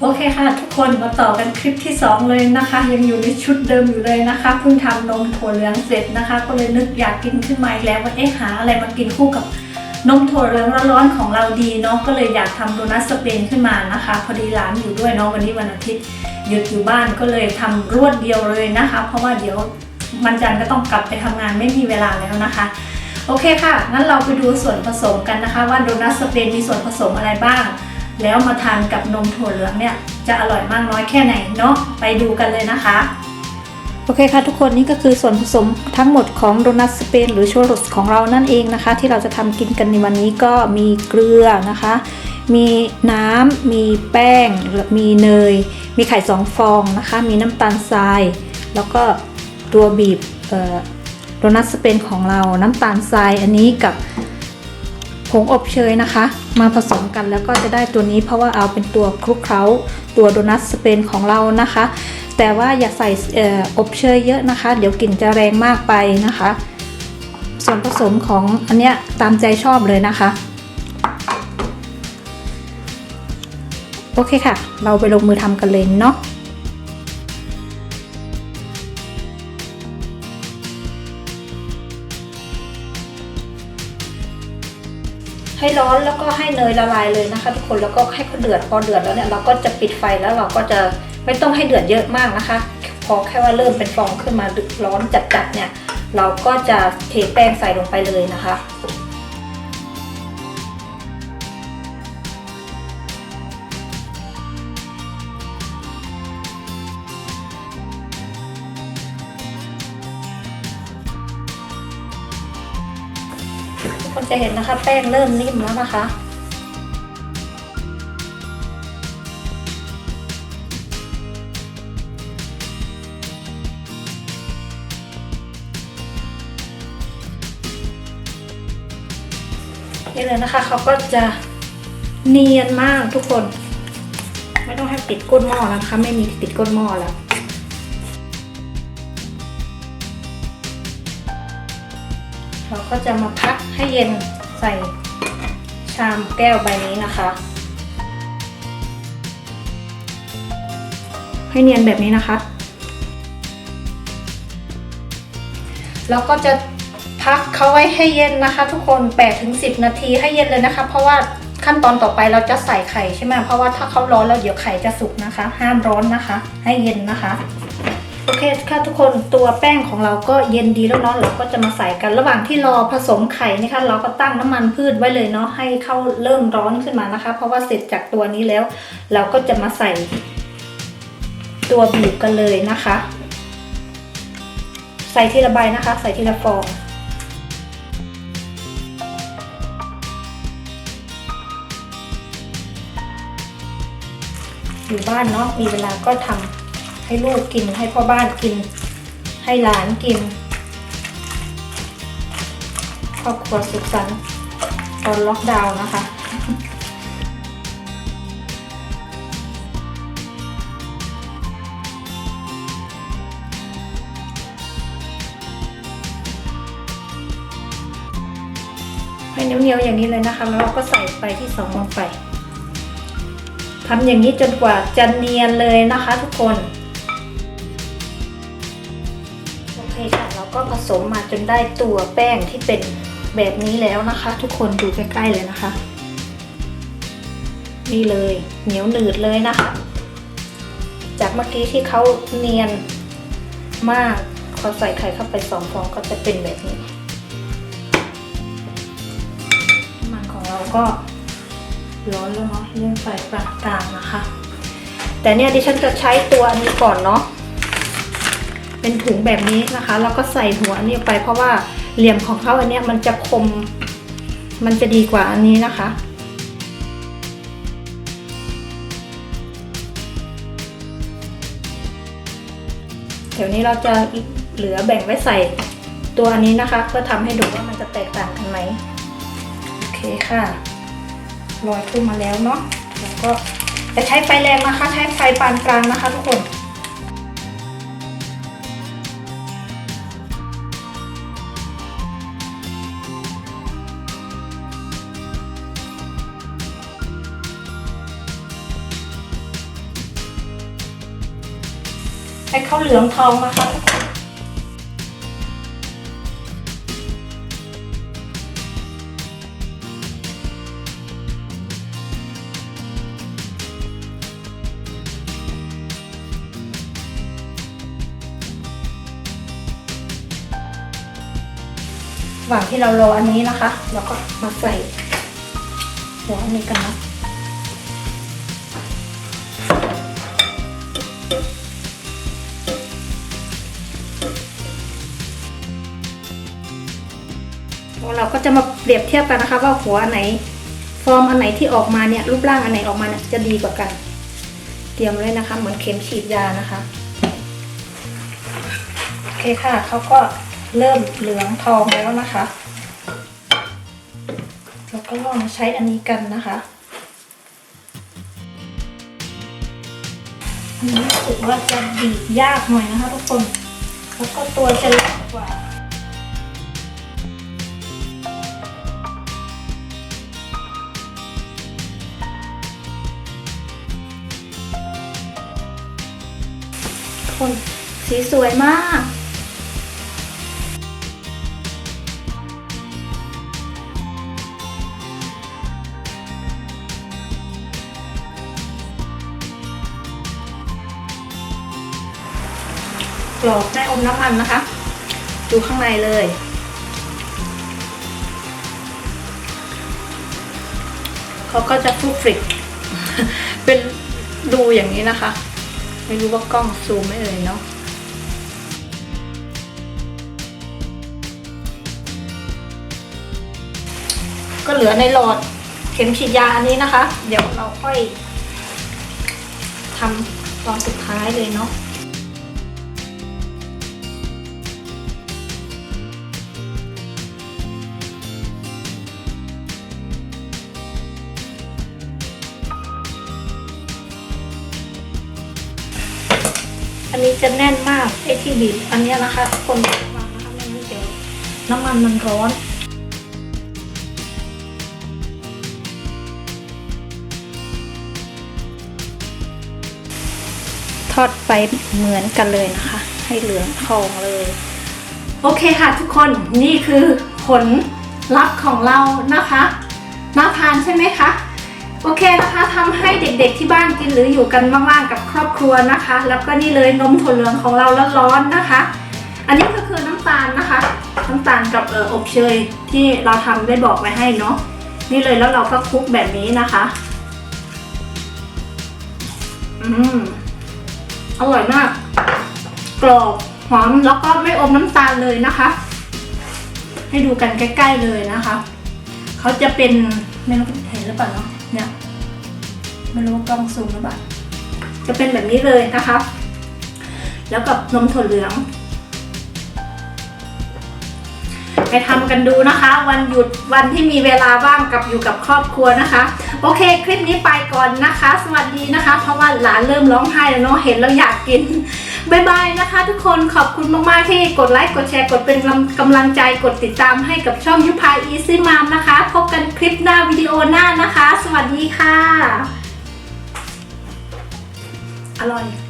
โอเคค่ะ ทุกคนมาต่อกันคลิปที่ 2 เลยนะคะ ยังอยู่ในชุดเดิมอยู่เลยนะคะเพิ่งทำนมถั่วเหลืองเสร็จนะคะ ก็เลยนึกอยากกินขึ้นมาอีกแล้วว่าเอ๊ะหาอะไรมากินคู่กับนมถั่วเหลืองร้อนๆของเราดีเนาะก็เลยอยากทำโดนัทสเปนขึ้นมานะคะ พอดีร้านอยู่ด้วยเนาะวันนี้วันอาทิตย์หยุดอยู่บ้านก็เลยทำรวดเดียวเลยนะคะ เพราะว่าเดี๋ยววันจันทร์ก็ต้องกลับไปทำงานไม่มีเวลาแล้วนะคะ โอเคค่ะงั้นเราไปดูส่วนผสมกันนะคะ ว่าโดนัทสเปนมีส่วนผสมอะไรบ้าง แล้วมาทานกับนมถั่วเหลืองเนี่ยจะอร่อยมากน้อยแค่ไหนเนาะไปดูกันเลยนะคะ โอเคค่ะทุกคนนี่ก็คือส่วนผสมทั้งหมดของโดนัทสเปนหรือชูโรสของเรานั่นเองนะคะ ที่เราจะทำกินกันในวันนี้ก็มีเกลือนะคะ มีน้ำมีแป้ง มีเนย มีไข่สองฟองนะคะ มีน้ำตาลทราย แล้วก็ตัวบีบโดนัทสเปนของเราน้ำตาลทรายอันนี้กับ งอบเชยนะคะ มาผสมกันแล้วก็จะได้ตัวนี้เพราะว่าเอาเป็นตัวคลุกเคล้าตัวโดนัทสเปนของเรานะคะ แต่ว่าอย่าใส่ออบเชยเยอะนะคะ เดี๋ยวกลิ่นจะแรงมากไปนะคะ ส่วนผสมของอันเนี้ยตามใจชอบเลยนะคะโอเคค่ะ เราไปลงมือทำกันเลยเนาะ ให้ร้อนแล้วก็ให้เนยละลายเลยนะคะ ทุกคนแล้วก็ให้เขาเดือดพอเดือดแล้วเนี่ยเราก็จะปิดไฟแล้วเราก็จะไม่ต้องให้เดือดเยอะมากนะคะ พอแค่ว่าเริ่มเป็นฟองขึ้นมาร้อนจัดๆเนี่ย เราก็จะเทแป้งใส่ลงไปเลยนะคะ จะเห็นนะคะ แป้งเริ่มนิ่มแล้วนะคะนี่เลยนะคะเขาก็จะเนียนมากทุกคน ไม่ต้องให้ติดก้นหม้อแล้วนะคะไม่มีติดก้นหม้อแล้วเราก็จะมาพัก ให้เย็นใส่ชามแก้วใบนี้นะคะ ให้เนียนแบบนี้นะคะเราก็จะพักเขาไว้ให้เย็นนะคะ ทุกคน8ถึง10 นาทีให้เย็นเลยนะคะ เพราะว่าขั้นตอนต่อไปเราจะใส่ไข่ใช่ไหมเพราะว่าถ้าเขาร้อนแล้วเดี๋ยวไข่จะสุกนะคะ ห้ามร้อนนะคะ ให้เย็นนะคะ โอเคค่ะทุกคนตัวแป้งของเราก็เย็นดีแล้วเนาะเราก็จะมาใส่กันระหว่างที่รอผสมไข่นี่ค่ะเราก็ตั้งน้ำมันพืชไว้เลยเนาะให้เข้าเริ่มร้อนขึ้นมานะคะ เพราะว่าเสร็จจากตัวนี้แล้ว เราก็จะมาใส่ ตัวบีบกันเลยนะคะ ใส่ทีละใบนะคะ ใส่ทีละฟองอยู่บ้านเนาะมีเวลาก็ทำ ให้ลูกกินให้พ่อบ้านกิน ให้หลานกิน ครอบครัวสุขสันต์ตอนล็อกดาวน์นะคะให้เหนียวๆอย่างนี้เลยนะคะ แล้วเราก็ใส่ไปที่สองลงไปทำอย่างนี้จนกว่าจะเนียนเลยนะคะทุกคน โอเคค่ะเราก็ผสมมาจนได้ตัวแป้งที่เป็นแบบนี้แล้วนะคะ ทุกคนดูใกล้ๆเลยนะคะ นี่เลยเหนียวหนืดเลยนะคะ จากเมื่อกี้ที่เขาเนียนมากพอใส่ไข่เข้าไปสองฟองก็จะเป็นแบบนี้น้ำมันของเราก็ร้อนแล้วเนาะเรื่องไฟปานกลางนะคะ แต่เนี่ยดิฉันจะใช้ตัวนี้ก่อนเนาะ เป็นถุงแบบนี้นะคะ แล้วก็ใส่หัวอันนี้ไป เพราะว่าเหลี่ยมของเขาอันเนี้ยมันจะคม มันจะดีกว่าอันนี้นะคะเดี๋ยวนี้เราจะเหลือแบ่งไว้ใส่ตัวอันนี้นะคะ เพื่อทำให้ดูว่ามันจะแตกต่างกันไหมโอเคค่ะลอยขึ้นมาแล้วเนาะแล้วก็จะใช้ไฟแรงนะคะ ใช้ไฟปานกลางนะคะทุกคน ให้เขาเหลืองทองนะคะระหว่างที่เรารออันนี้นะคะ เราก็มาใส่หัวอันนี้กันนะ ก็จะมาเปรียบเทียบกันนะคะ ว่าหัวอันไหน ฟอร์มอันไหนที่ออกมาเนี่ยรูปร่างอันไหนออกมาเนี่ยจะดีกว่ากัน เตรียมเลยนะคะ เหมือนเข็มฉีดยานะคะโอเคค่ะเขาก็เริ่มเหลืองทองแล้วนะคะเราก็ลองใช้อันนี้กันนะคะอันนี้รู้สึกว่าจะบีบยากหน่อยนะคะทุกคน แล้วก็ตัวจะเล็กกว่า สีสวยมาก กรอบได้อมน้ำมันนะคะ ดูข้างในเลยเขาก็จะฟุกฟริก เป็นดูอย่างนี้นะคะ ไม่รู้ว่ากล้องซูมไม่เลยเนาะ ก็เหลือในหลอดเข็มฉีดยาอันนี้นะคะ เดี๋ยวเราค่อยทำตอนสุดท้ายเลยเนาะอันนี้จะแน่นมากไอที่บีบอันนี้นะคะคนระวังนะคะไม่งั้นเดี๋ยวน้ำมันมันร้อน อดไปเหมือนกันเลยนะคะ ให้เหลืองทองเลย โอเคค่ะทุกคนนี่คือผลลัพธ์ของเรานะคะน่าทานใช่ไหมคะโอเคนะคะทำให้เด็กๆที่บ้านกินหรืออยู่กันว่างๆกับครอบครัวนะคะ แล้วก็นี่เลยนมถั่วเหลืองของเราร้อนๆนะคะ อันนี้ก็คือน้ำตาลนะคะ น้ำตาลกับเอออบเชยที่เราทำได้บอกไว้ให้เนาะนี่เลยแล้วเราก็คลุกแบบนี้นะคะ อืม อร่อยมาก กรอบหอมแล้วก็ไม่อมน้ำตาลเลยนะคะ ให้ดูกันใกล้ ๆเลยนะคะเขาจะเป็นไม่รู้เห็นหรือเปล่าเนาะเนี่ยไม่รู้กล้องซูมหรือเปล่าจะเป็นแบบนี้เลยนะคะ แล้วกับนมถั่วเหลืองไปทำกันดูนะคะ วันหยุดวันที่มีเวลาว่างกับอยู่กับครอบครัวนะคะ โอเค คลิปนี้ไปก่อนนะคะ สวัสดีนะคะ เพราะว่าหลานเริ่มร้องไห้แล้วเนาะเห็นแล้วอยากกินบายบายนะคะ ทุกคนขอบคุณมาก ๆ ที่กดไลค์กดแชร์กดเป็นกำลังใจกดติดตามให้กับช่องยุพายอีซี่มามนะคะ พบกันคลิปหน้าวิดีโอหน้านะคะ สวัสดีค่ะ อร่อย